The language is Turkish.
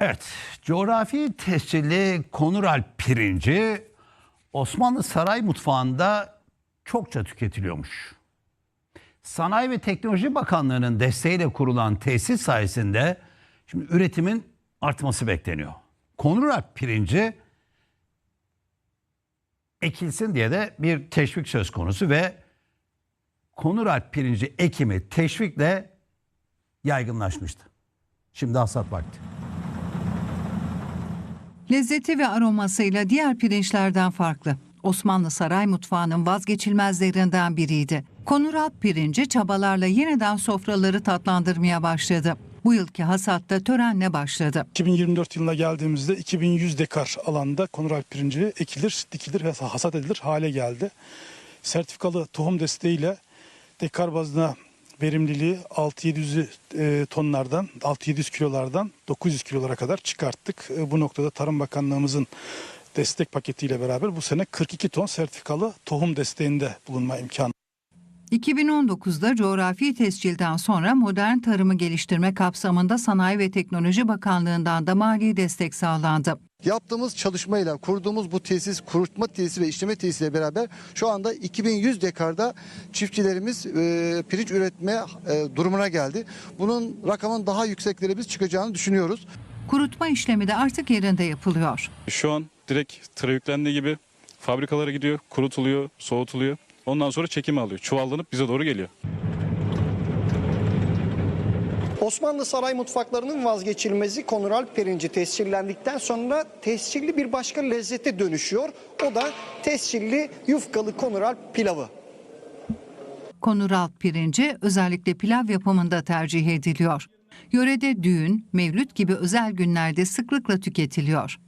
Evet, coğrafi tescilli Konuralp pirinci Osmanlı saray mutfağında çokça tüketiliyormuş. Sanayi ve Teknoloji Bakanlığı'nın desteğiyle kurulan tesis sayesinde şimdi üretimin artması bekleniyor. Konuralp pirinci ekilsin diye de bir teşvik söz konusu ve Konuralp pirinci ekimi teşvikle yaygınlaşmıştı. Şimdi hasat vakti. Lezzeti ve aromasıyla diğer pirinçlerden farklı. Osmanlı saray mutfağının vazgeçilmezlerinden biriydi. Konuralp pirinci çabalarla yeniden sofraları tatlandırmaya başladı. Bu yılki hasatta törenle başladı. 2024 yılına geldiğimizde 2100 dekar alanda konuralp pirinci ekilir, dikilir ve hasat edilir hale geldi. Sertifikalı tohum desteğiyle dekar bazına verimliliği 6-700 e, tonlardan, 6-700 kilolardan 900 kilolara kadar çıkarttık. E, Bu noktada Tarım Bakanlığımızın destek paketiyle beraber bu sene 42 ton sertifikalı tohum desteğinde bulunma imkanı 2019'da coğrafi tescilden sonra modern tarımı geliştirme kapsamında Sanayi ve Teknoloji Bakanlığı'ndan da mali destek sağlandı. Yaptığımız çalışmayla kurduğumuz bu tesis, kurutma tesisi ve işleme tesisiyle beraber şu anda 2100 dekarda çiftçilerimiz e, pirinç üretme e, durumuna geldi. Bunun rakamın daha yükseklere biz çıkacağını düşünüyoruz. Kurutma işlemi de artık yerinde yapılıyor. Şu an direkt tıra yüklendiği gibi fabrikalara gidiyor, kurutuluyor, soğutuluyor. Ondan sonra çekimi alıyor. Çuvallanıp bize doğru geliyor. Osmanlı saray mutfaklarının vazgeçilmezi konural pirinci tescillendikten sonra tescilli bir başka lezzete dönüşüyor. O da tescilli yufkalı konural pilavı. Konuralp pirinci özellikle pilav yapımında tercih ediliyor. Yörede düğün, mevlüt gibi özel günlerde sıklıkla tüketiliyor.